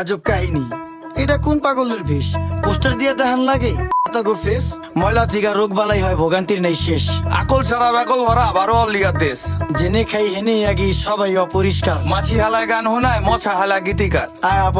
আজব কাহিনী। এটা কোন পাগলের বেশ পোস্টার দিয়ে দেখান লাগে? ফেস ময়লা থেকে রোগ বালাই হয় ভোগান্তির নেই শেষ। আকল ছাড়া ব্যাকল ভরা আবারও দেশ। জেনে খাই হেনে আগি সবাই অপরিষ্কার। মাছি হালায় গান হোনায় মছা হালা গীতিকার। আয়া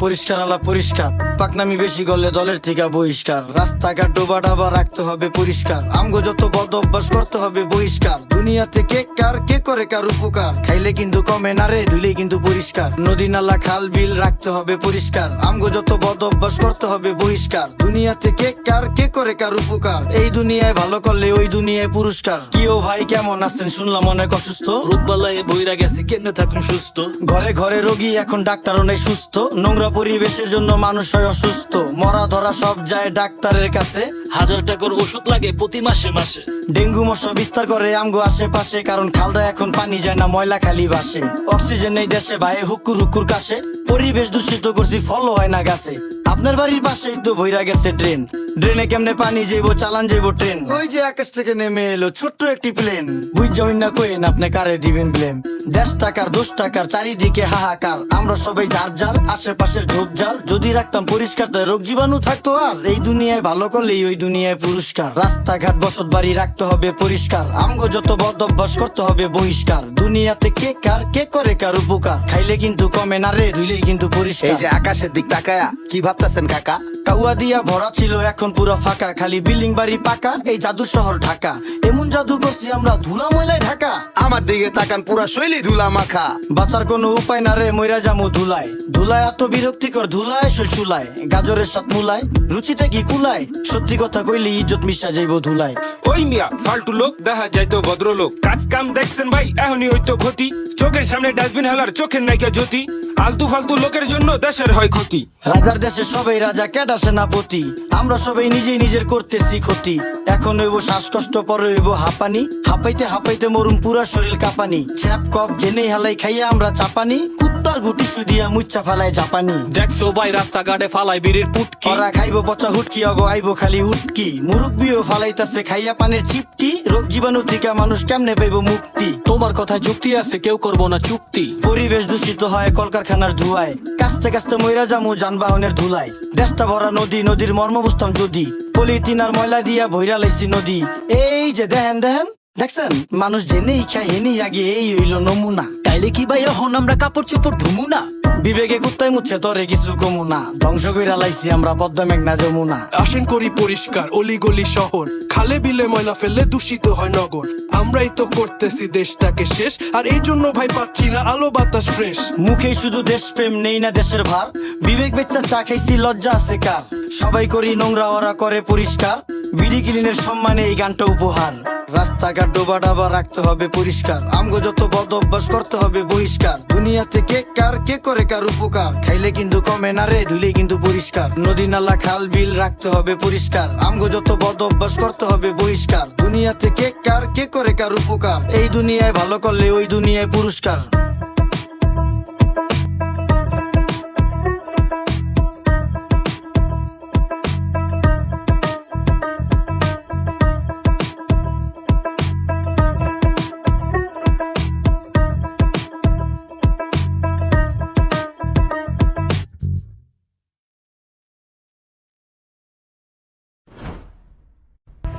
পরিষ্কার আলা পরিষ্কার। পাকনামি বেশি করলে দলের থেকে বহিষ্কার। রাস্তাঘাট ডোবা ডাবা রাখতে হবে পরিষ্কার। আমগো যত বদ অভ্যাস করতে হবে বহিষ্কার। দুনিয়াতে কে কার কে করে কার উপকার? খাইলে কিন্তু কমে না রে ধুলে কিন্তু পরিষ্কার। নদী নালা খাল বিল রাখতে হবে পরিষ্কার। আমগো যত বদ অভ্যাস করতে হবে বহিষ্কার। দুনিয়াতে কে কার কে করে কার উপকার? এই দুনিয়ায় ভালো করলে ওই দুনিয়ায় পুরস্কার। কি ও ভাই কেমন আছেন? শুনলাম অনেক অসুস্থ। রোগবালায় বইরা গেছে কেমনে থাকুন সুস্থ? ঘরে ঘরে রোগী এখন ডাক্তারও নেই সুস্থ। নোংরা পরিবেশের জন্য মানুষ হয় অসুস্থ। মরা ধরা সব যায় ডাক্তারের কাছে। হাজার টাকার ওষুধ লাগে প্রতি মাসে মাসে। ডেঙ্গু মশা বিস্তার করে আমগো আশেপাশে কারণ খালদা এখন পানি যায় না ময়লা খালি বাসে। অক্সিজেন নেই দেশে ভাই হুকুর হুকুর কাশে। পরিবেশ দূষিত করছি ফলও হয় না গাছে। আপনার বাড়ির পাশেই তো ভৈরা গেছে ট্রেন। ড্রেনে কেমনে পানি যাইবো চালান যাইবো ট্রেন ওই যে আকাশ থেকে নেমে এলো ছোট্ট একটি প্লেন বুঝা হইন না কইন আপনি কারে দিবেন ব্লেম দেশ টাকার দোষ টাকার চারিদিকে হাহাকার। আমরা সবাই যার যার আশেপাশের ঝোপঝাড় যদি রাখতাম পরিষ্কার তাই রোগ জীবাণু থাকতো আর। এই দুনিয়ায় ভালো করলেই ওই দুনিয়ায় পুরস্কার। রাস্তাঘাট বসত বাড়ি রাখতে হবে পরিষ্কার। আমগো যত বদ অভ্যাস করতে হবে বহিষ্কার। দুনিয়াতে কে কার কে করে কার উপকার? খাইলে কিন্তু কমে না রে ধুইলেই কিন্তু পরিষ্কার। এই যে আকাশের দিক তাকায়া কি ভাবতাছেন কাকা? কাউয়া দিয়া ভরা ছিল এখন পুরো ফাঁকা খালি বিল্ডিং বাড়ি পাকা এই জাদু শহর ঢাকা। এমন জাদু করছি আমরা ধুলা ময়লায় ঢাকা। আমার দিকে তাকান পুরা শৈলী ধুলা মাখা। বাঁচার কোনো উপায় না রে মইরা জামু ধুলায়। ধুলায় এত বিরক্তিকর ধুলায় শুলায় গাজরের সাত মুলায় রুচিতে কি কুলায়? সত্যি কথা কইলি ইজ্জত মিশা যাইব ধুলায়। ওই মিয়া ফালতু লোক দেখা যাইতো ভদ্রলোক। কাজ কাম দেখছেন ভাই এখনই হইতো ক্ষতি। চোখের সামনে ডাস্টবিন হেলার চোখের নাইকা জ্যোতি। আলতু ফালতু লোকের জন্য দেশের হয় ক্ষতি রাজার দেশে সবাই রাজা কেডা সেনাপতি আমরা সবাই নিজেই নিজের করতেছি ক্ষতি। এখন হইব শ্বাসকষ্ট, পরে হইব হাঁপানি। হাঁপাইতে হাঁপাইতে মরুম পুরা শরীর কাঁপানি। ছ্যাপ কপ, জেনেই হালাই খাইয়া আমরা চাপানি। কুত্তার গুটি সুদিয়া মুচ্চা ফালাই জাপানি। দেখছ ভাই রাস্তাঘাটে ফালাই বিড়ির পুটকি? ওরা খাইবো পচা হুটকি অগো আইবো খালি হুটকি মুরব্বিও ফালাইতাছে খাইয়া পানের চিপটি। রোগ জীবাণু থেকে মানুষ কেমনে পাইবো মুক্তি? তোমার কথায় যুক্তি আছে কেউ করব না চুক্তি। পরিবেশ দূষিত হয় কলকারখানার ধুয়ায়। কাস্তে কাস্তে ময়রা জামু যানবাহনের ধুলায়। দেশটা ভরা নদী নদীর মর্ম বুঝতাম যদি। পলিথিন আর ময়লা দিয়া ভৈরা লাইছি নদী। এই যে দেখেন দেখেন দেখছেন? মানুষ জেনেই খায় এনেই আগে এই হইল নমুনা। তাইলে কি ভাই এখন আমরা কাপড় চোপড় ধুমু না? বিবেকে কুত্তায় মুছে তরে কিছু কমু না। ধ্বংস কইরা লাইছি আমরা পদ্মা মেঘনা যমুনা। আসেন করি পরিষ্কার অলিগলি শহর। খালে বিলে ময়লা ফেললে দূষিত হয় নগর। আমরাই তো করতেছি দেশটাকে শেষ আর এই জন্য ভাই পাচ্ছি না আলো বাতাস ফ্রেশ। মুখে শুধু দেশপ্রেম নেই না দেশের ভার। বিবেক বেচ্চা চা খাইছি লজ্জা আছে কার? সবাই করি নোংরা ওরা করে পরিষ্কার। বিডি ক্লিনের সম্মানে এই গানটা উপহার। রাস্তাঘাট ডোবা ডাবা রাখতে হবে পরিষ্কার। আমগো যত বদ অভ্যাস করতে হবে বহিষ্কার। দুনিয়াতে কে কার, কে করে কার উপকার? খাইলে কিন্তু কমে না রে, ধুলে কিন্তু পরিষ্কার। নদী, নালা, খাল, বিল রাখতে হবে পরিষ্কার। আমগো যত বদ অভ্যাস করতে হবে বহিষ্কার। দুনিয়াতে কে কার, কে করে কার উপকার? এই দুনিয়ায় ভালো করলে ওই দুনিয়ায় পুরস্কার।